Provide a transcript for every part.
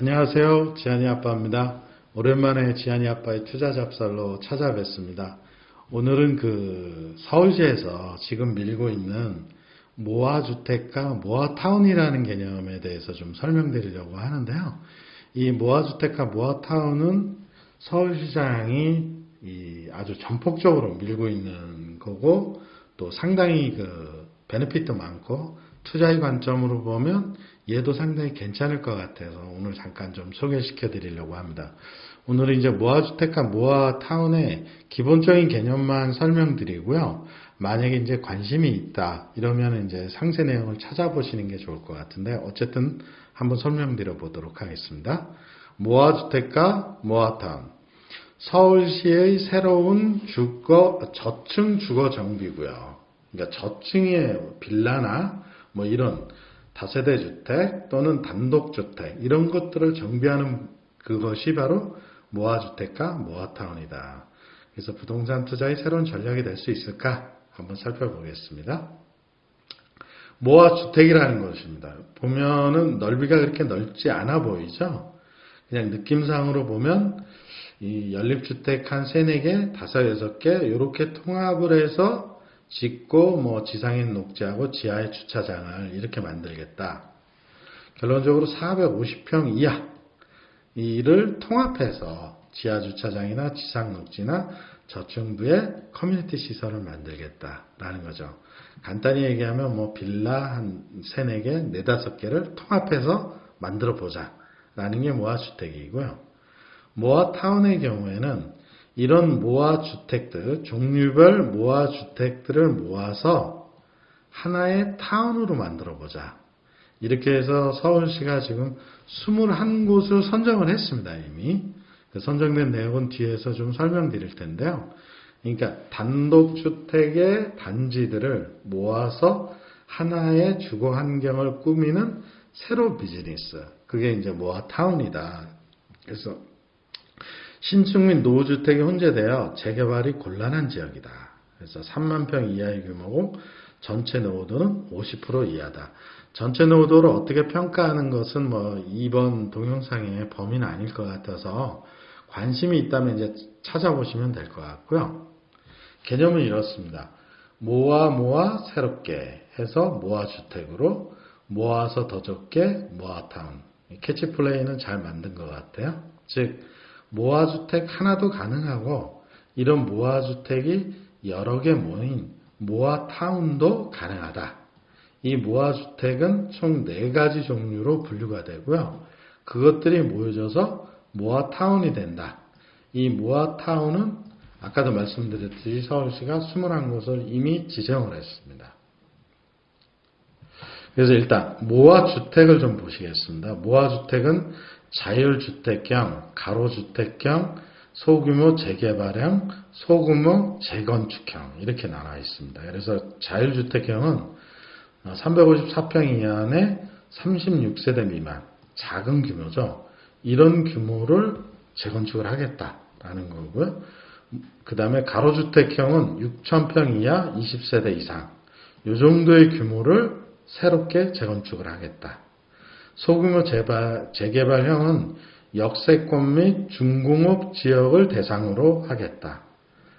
안녕하세요. 지한이 아빠입니다. 오랜만에 지한이 아빠의 투자 잡설로 찾아뵙습니다. 오늘은 그 서울시에서 지금 밀고 있는 모아주택과 모아타운이라는 개념에 대해서 좀 설명드리려고 하는데요. 이 모아주택과 모아타운은 서울시장이 이 아주 전폭적으로 밀고 있는 거고 또 상당히 그 베네핏도 많고 투자의 관점으로 보면 얘도 상당히 괜찮을 것 같아서 오늘 잠깐 좀 소개시켜 드리려고 합니다. 오늘은 이제 모아주택과 모아타운의 기본적인 개념만 설명드리고요. 만약에 이제 관심이 있다 이러면 이제 상세 내용을 찾아보시는 게 좋을 것 같은데 어쨌든 한번 설명드려 보도록 하겠습니다. 모아주택과 모아타운 서울시의 새로운 주거 저층 주거 정비고요. 그러니까 저층의 빌라나 뭐 이런 다세대 주택 또는 단독 주택 이런 것들을 정비하는 그것이 바로 모아주택과 모아타운이다. 그래서 부동산 투자의 새로운 전략이 될 수 있을까 한번 살펴보겠습니다. 모아주택이라는 것입니다. 보면은 넓이가 그렇게 넓지 않아 보이죠? 그냥 느낌상으로 보면 이 연립주택 한 3, 4개, 5, 6개 이렇게 통합을 해서 짓고 뭐 지상에 녹지하고 지하에 주차장을 이렇게 만들겠다. 결론적으로 450평 이하 이를 통합해서 지하 주차장이나 지상 녹지나 저층부에 커뮤니티 시설을 만들겠다라는 거죠. 간단히 얘기하면 뭐 빌라 한 3, 4개, 4, 5개를 통합해서 만들어 보자 라는 게 모아주택이고요. 모아타운의 경우에는 이런 모아주택들, 종류별 모아주택들을 모아서 하나의 타운으로 만들어 보자. 이렇게 해서 서울시가 지금 21곳을 선정을 했습니다, 이미. 그 선정된 내용은 뒤에서 좀 설명드릴 텐데요. 그러니까 단독주택의 단지들을 모아서 하나의 주거 환경을 꾸미는 새로 비즈니스. 그게 이제 모아타운이다. 그래서 신축 및 노후주택이 혼재되어 재개발이 곤란한 지역이다. 그래서 3만 평 이하의 규모고 전체 노후도는 50% 이하다. 전체 노후도를 어떻게 평가하는 것은 뭐 이번 동영상의 범위는 아닐 것 같아서 관심이 있다면 이제 찾아보시면 될 것 같고요. 개념은 이렇습니다. 모아 모아 새롭게 해서 모아 주택으로 모아서 더 적게 모아타운. 캐치플레이는 잘 만든 것 같아요. 즉 모아주택 하나도 가능하고 이런 모아주택이 여러 개 모인 모아타운도 가능하다. 이 모아주택은 총 4가지 종류로 분류가 되고요. 그것들이 모여져서 모아타운이 된다. 이 모아타운은 아까도 말씀드렸듯이 서울시가 21곳을 이미 지정을 했습니다. 그래서 일단 모아주택을 좀 보시겠습니다. 모아주택은 자율주택형, 가로주택형, 소규모 재개발형, 소규모 재건축형 이렇게 나눠 있습니다. 그래서 자율주택형은 354평 이하의 36세대 미만 작은 규모죠. 이런 규모를 재건축을 하겠다라는 거고요. 그 다음에 가로주택형은 6천평 이하 20세대 이상 이 정도의 규모를 새롭게 재건축을 하겠다. 소규모 재발, 재개발형은 역세권 및 중공업 지역을 대상으로 하겠다.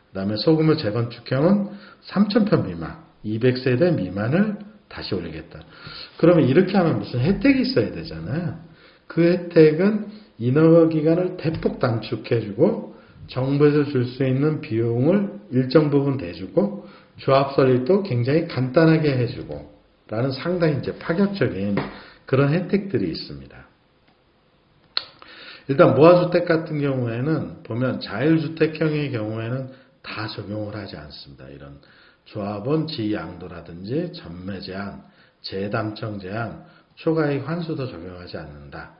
그 다음에 소규모 재건축형은 3,000평 미만, 200세대 미만을 다시 올리겠다. 그러면 이렇게 하면 무슨 혜택이 있어야 되잖아요. 그 혜택은 인허가 기간을 대폭 단축해주고 정부에서 줄 수 있는 비용을 일정 부분 대주고 조합 설립도 굉장히 간단하게 해주고 라는 상당히 이제 파격적인 그런 혜택들이 있습니다. 일단 모아주택 같은 경우에는 보면 자율주택형의 경우에는 다 적용을 하지 않습니다. 이런 조합원 지양도라든지 전매 제한, 재담청 제한, 초과이익 환수도 적용하지 않는다.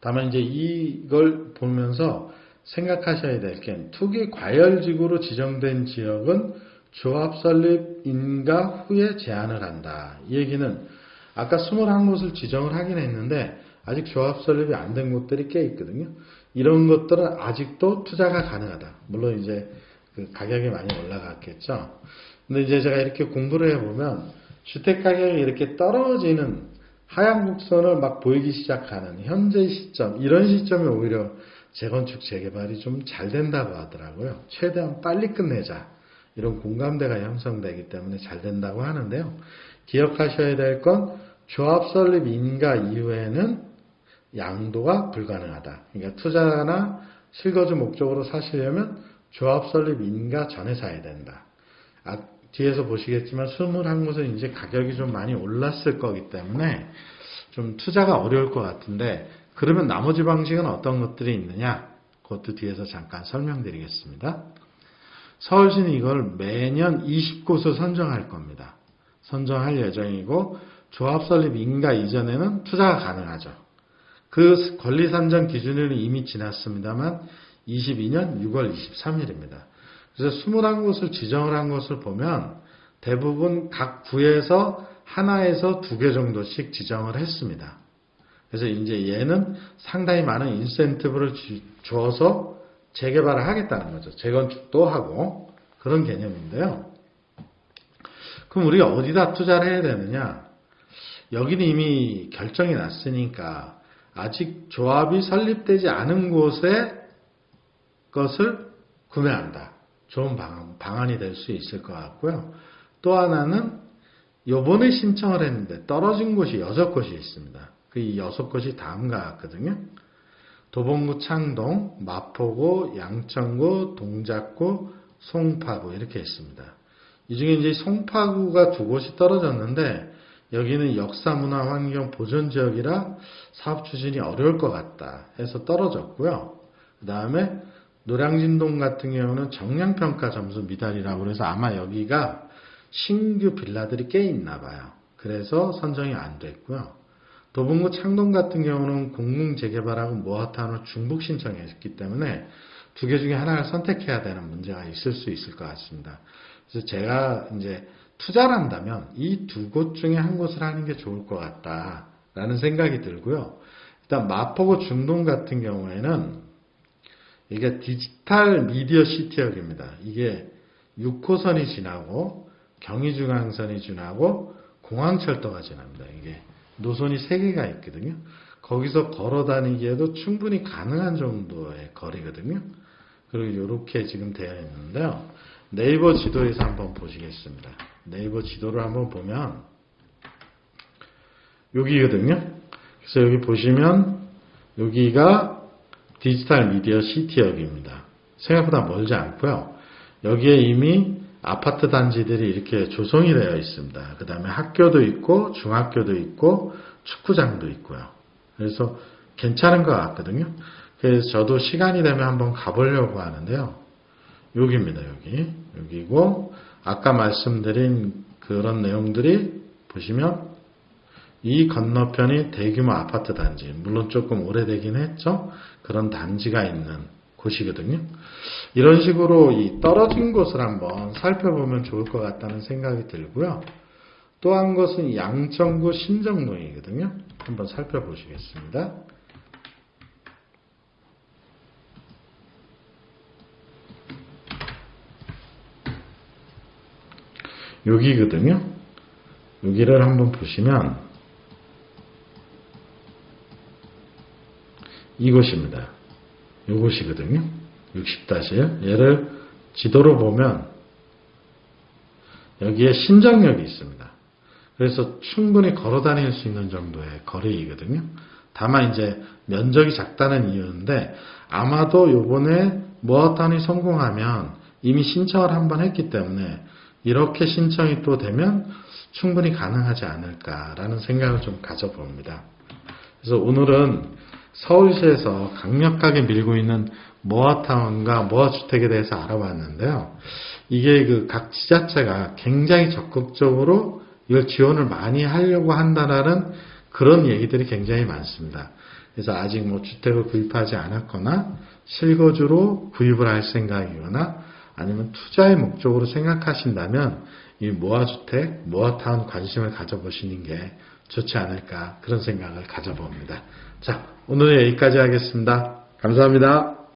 다만 이제 이걸 보면서 생각하셔야 될 게 투기 과열지구로 지정된 지역은 조합 설립 인가 후에 제한을 한다. 이 얘기는 아까 21곳을 지정을 하긴 했는데 아직 조합 설립이 안 된 곳들이 꽤 있거든요. 이런 것들은 아직도 투자가 가능하다. 물론 이제 그 가격이 많이 올라갔겠죠. 근데 이제 제가 이렇게 공부를 해보면 주택 가격이 이렇게 떨어지는 하향 곡선을 막 보이기 시작하는 현재 시점, 이런 시점에 오히려 재건축, 재개발이 좀 잘 된다고 하더라고요. 최대한 빨리 끝내자. 이런 공감대가 형성되기 때문에 잘 된다고 하는데요. 기억하셔야 될 건 조합 설립 인가 이후에는 양도가 불가능하다. 그러니까 투자나 실거주 목적으로 사시려면 조합 설립 인가 전에 사야 된다. 아, 뒤에서 보시겠지만 21곳은 이제 가격이 좀 많이 올랐을 거기 때문에 좀 투자가 어려울 것 같은데 그러면 나머지 방식은 어떤 것들이 있느냐? 그것도 뒤에서 잠깐 설명드리겠습니다. 서울시는 이걸 매년 20곳을 선정할 겁니다. 선정할 예정이고 조합 설립 인가 이전에는 투자가 가능하죠. 그 권리 산정 기준일은 이미 지났습니다만 22년 6월 23일입니다. 그래서 21곳을 지정을 한 것을 보면 대부분 각 구에서 하나에서 두 개 정도씩 지정을 했습니다. 그래서 이제 얘는 상당히 많은 인센티브를 주- 줘서 재개발을 하겠다는 거죠. 재건축도 하고 그런 개념인데요. 그럼 우리가 어디다 투자를 해야 되느냐? 여기는 이미 결정이 났으니까 아직 조합이 설립되지 않은 곳에 것을 구매한다. 좋은 방안, 방안 이 될 수 있을 것 같고요. 또 하나는 요번에 신청을 했는데 떨어진 곳이 여섯 곳이 있습니다. 그 여섯 곳이 다음과 같거든요. 도봉구 창동, 마포구, 양천구, 동작구, 송파구 이렇게 있습니다. 이 중에 이제 송파구가 두 곳이 떨어졌는데 여기는 역사 문화 환경 보존 지역이라 사업 추진이 어려울 것 같다 해서 떨어졌고요. 그 다음에 노량진동 같은 경우는 정량평가 점수 미달이라고 그래서 아마 여기가 신규 빌라들이 꽤 있나 봐요. 그래서 선정이 안 됐고요. 도봉구 창동 같은 경우는 공공 재개발하고 모아타운을 중복 신청했기 때문에 두 개 중에 하나를 선택해야 되는 문제가 있을 수 있을 것 같습니다. 그래서 제가 이제 투자를 한다면 이 두 곳 중에 한 곳을 하는 게 좋을 것 같다라는 생각이 들고요. 일단 마포구 중동 같은 경우에는 이게 디지털 미디어 시티역입니다. 이게 6호선이 지나고 경의중앙선이 지나고 공항철도가 지납니다. 이게 노선이 3개가 있거든요. 거기서 걸어 다니기에도 충분히 가능한 정도의 거리거든요. 그리고 이렇게 지금 되어 있는데요. 네이버 지도에서 한번 보시겠습니다. 네이버 지도를 한번 보면 여기거든요. 그래서 여기 보시면 여기가 디지털 미디어 시티역입니다. 생각보다 멀지 않고요. 여기에 이미 아파트 단지들이 이렇게 조성이 되어 있습니다. 그 다음에 학교도 있고 중학교도 있고 축구장도 있고요. 그래서 괜찮은 것 같거든요. 그래서 저도 시간이 되면 한번 가보려고 하는데요. 여기입니다. 여기. 여기고 아까 말씀드린 그런 내용들이 보시면 이 건너편이 대규모 아파트 단지, 물론 조금 오래되긴 했죠. 그런 단지가 있는 곳이거든요. 이런 식으로 이 떨어진 곳을 한번 살펴보면 좋을 것 같다는 생각이 들고요. 또 한 곳은 양천구 신정동이거든요. 한번 살펴보시겠습니다. 여기거든요. 여기를 한번 보시면 이곳입니다. 이곳이거든요. 60-1. 얘를 지도로 보면 여기에 신정역이 있습니다. 그래서 충분히 걸어 다닐 수 있는 정도의 거리이거든요. 다만 이제 면적이 작다는 이유인데 아마도 요번에 모아탄이 성공하면 이미 신청을 한번 했기 때문에 이렇게 신청이 또 되면 충분히 가능하지 않을까라는 생각을 좀 가져봅니다. 그래서 오늘은 서울시에서 강력하게 밀고 있는 모아타운과 모아주택에 대해서 알아봤는데요. 이게 그 각 지자체가 굉장히 적극적으로 이걸 지원을 많이 하려고 한다라는 그런 얘기들이 굉장히 많습니다. 그래서 아직 뭐 주택을 구입하지 않았거나 실거주로 구입을 할 생각이거나 아니면 투자의 목적으로 생각하신다면 이 모아주택, 모아타운 관심을 가져보시는 게 좋지 않을까 그런 생각을 가져봅니다. 자, 오늘은 여기까지 하겠습니다. 감사합니다.